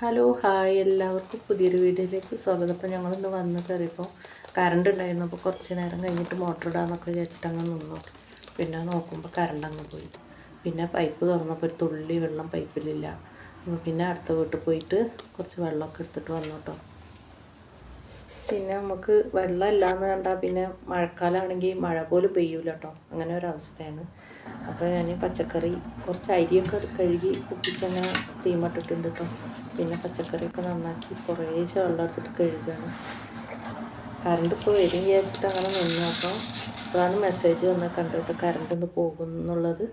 Hello hi എല്ലാവർക്കും പുതിയൊരു വീഡിയോയിലേക്ക് സ്വാഗതം. അപ്പോൾ ഞങ്ങളിന്ന് വന്ന് കയറിയപ്പോൾ കറണ്ട് ഉണ്ടായിരുന്നു. അപ്പോൾ കുറച്ച് നേരം കഴിഞ്ഞിട്ട് മോട്ടർ ഇടാമെന്നൊക്കെ വിചാരിച്ചിട്ട് അങ്ങ് നിന്നു. പിന്നെ നോക്കുമ്പോൾ കറണ്ട് അങ്ങ് പോയി. പിന്നെ പൈപ്പ് തുറന്നപ്പോൾ ഒരു തുള്ളി വെള്ളം പൈപ്പിലില്ല അപ്പോൾ പിന്നെ അടുത്ത വീട്ടിൽ പോയിട്ട് കുറച്ച് വെള്ളമൊക്കെ എടുത്തിട്ട് വന്നു കേട്ടോ പിന്നെ നമുക്ക് വെള്ളം ഇല്ലാന്ന് കണ്ടാൽ പിന്നെ മഴക്കാലമാണെങ്കിൽ മഴ പോലും പെയ്യൂല കേട്ടോ അങ്ങനെ ഒരവസ്ഥയാണ്. അപ്പോൾ ഞാൻ പച്ചക്കറി കുറച്ച് അരിയൊക്കെ കഴുകി കുപ്പിച്ചങ്ങനെ തീമട്ടിട്ടുണ്ട് കേട്ടോ പിന്നെ പച്ചക്കറിയൊക്കെ നന്നാക്കി കുറേശ്ശെ വെള്ളം എടുത്തിട്ട് കഴുകുകയാണ് കറണ്ട് ഇപ്പോൾ വരും വിചാരിച്ചിട്ട് അങ്ങനെ നിന്നു. അപ്പോൾ അതാണ് മെസ്സേജ് വന്ന് കണ്ടിട്ട് കറണ്ട് ഒന്ന് പോകും എന്നുള്ളത്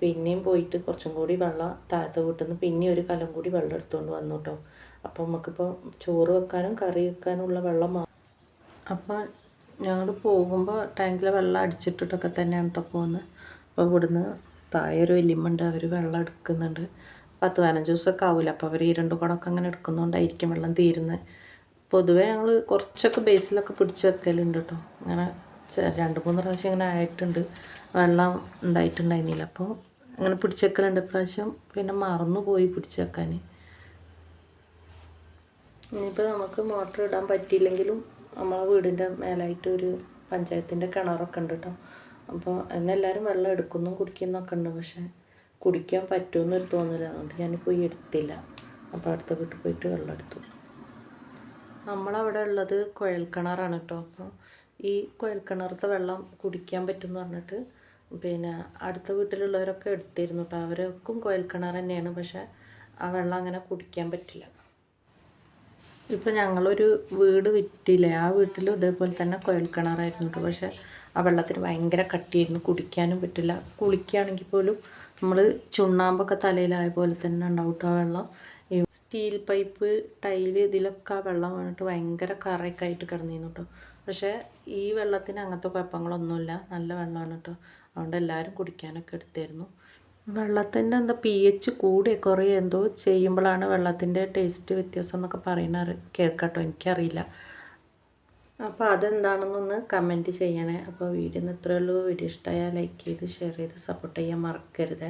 പിന്നെയും പോയിട്ട് കുറച്ചും കൂടി വെള്ളം താഴത്തെ വീട്ടിൽ നിന്ന് പിന്നെ ഒരു കലം കൂടി വെള്ളം എടുത്തുകൊണ്ട് വന്നു കേട്ടോ അപ്പോൾ നമുക്കിപ്പോൾ ചോറ് വെക്കാനും കറി വെക്കാനുള്ള വെള്ളം അപ്പോൾ ഞങ്ങൾ പോകുമ്പോൾ ടാങ്കിലെ വെള്ളം അടിച്ചിട്ടിട്ടൊക്കെ തന്നെയാണ് കേട്ടോ പോകുന്നത് അപ്പോൾ ഇവിടുന്ന് താഴെ ഒരു വലിയമ്മുണ്ട് അവർ വെള്ളം എടുക്കുന്നുണ്ട്. പത്ത് പതിനഞ്ച് ദിവസമൊക്കെ ആവില്ല അപ്പോൾ അവർ ഈ രണ്ട് കുടമൊക്കെ അങ്ങനെ എടുക്കുന്നതുകൊണ്ടായിരിക്കും വെള്ളം തീരുന്നത് പൊതുവേ ഞങ്ങൾ കുറച്ചൊക്കെ ബേസിലൊക്കെ പിടിച്ച് വെക്കലുണ്ട് കേട്ടോ അങ്ങനെ രണ്ട് മൂന്ന് പ്രാവശ്യം ഇങ്ങനെ ആയിട്ടുണ്ട്. വെള്ളം ഉണ്ടായിട്ടുണ്ടായിരുന്നില്ല. അപ്പോൾ അങ്ങനെ പിടിച്ചേക്കലുണ്ട് പ്രാവശ്യം പിന്നെ മറന്നു പോയി പിടിച്ചേക്കാൻ. ഇനിയിപ്പോൾ നമുക്ക് മോട്ടർ ഇടാൻ പറ്റിയില്ലെങ്കിലും നമ്മളെ വീടിന്റെ മേലായിട്ട് ഒരു പഞ്ചായത്തിന്റെ കിണറൊക്കെ ഉണ്ട് കേട്ടോ അപ്പോൾ എന്നെല്ലാവരും വെള്ളം എടുക്കുന്നു കുടിക്കുന്നൊക്കെ ഉണ്ട്. പക്ഷേ കുടിക്കാൻ പറ്റുമെന്നൊരു തോന്നില്ല അതുകൊണ്ട് ഞാൻ പോയി എടുത്തില്ല. അപ്പോൾ അടുത്ത വീട്ടിൽ പോയിട്ട് വെള്ളം എടുത്തു. നമ്മളവിടെ ഉള്ളത് കുഴൽ കിണറാണ് കേട്ടോ അപ്പോൾ ഈ കുഴൽക്കിണറത്തെ വെള്ളം കുടിക്കാൻ പറ്റും എന്ന് പറഞ്ഞിട്ട് പിന്നെ അടുത്ത വീട്ടിലുള്ളവരൊക്കെ എടുത്തിരുന്നു കേട്ടോ അവർക്കും കുഴൽക്കിണർ തന്നെയാണ്. പക്ഷെ ആ വെള്ളം അങ്ങനെ കുടിക്കാൻ പറ്റില്ല. ഇപ്പം ഞങ്ങളൊരു വീട് വിറ്റില്ലേ? ആ വീട്ടിലും ഇതേപോലെ തന്നെ കുഴൽക്കിണറായിരുന്നു കേട്ടോ പക്ഷേ ആ വെള്ളത്തിന് ഭയങ്കര കട്ടിയായിരുന്നു. കുടിക്കാനും പറ്റില്ല. കുളിക്കുകയാണെങ്കിൽ പോലും നമ്മൾ ചുണ്ണാമ്പൊക്കെ തലയിലായ പോലെ തന്നെ ഉണ്ടാവും കേട്ടോ ആ വെള്ളം. ഈ സ്റ്റീൽ പൈപ്പ് ടൈൽ ഇതിലൊക്കെ വെള്ളം വന്നിട്ട് ഭയങ്കര കറയൊക്കെ ആയിട്ട് കിടന്നിരുന്നു കേട്ടോ പക്ഷേ ഈ വെള്ളത്തിന് അങ്ങനത്തെ കുഴപ്പങ്ങളൊന്നുമില്ല. നല്ല വെള്ളമാണ് കേട്ടോ അതുകൊണ്ട് എല്ലാവരും കുടിക്കാനൊക്കെ എടുത്തായിരുന്നു. വെള്ളത്തിന്റെ എന്താ പി എച്ച് കൂടിയ കുറേ എന്തോ ചെയ്യുമ്പോഴാണ് വെള്ളത്തിന്റെ ടേസ്റ്റ് വ്യത്യാസം എന്നൊക്കെ പറയുന്ന കേൾക്കട്ടോ എനിക്കറിയില്ല. അപ്പോൾ അതെന്താണെന്നൊന്ന് കമന്റ് ചെയ്യണേ. അപ്പോൾ വീഡിയോ ഇത്രയേ ഉള്ളൂ. വീഡിയോ ഇഷ്ടമായാൽ ലൈക്ക് ചെയ്ത് ഷെയർ ചെയ്ത് സപ്പോർട്ട് ചെയ്യാൻ മറക്കരുത്.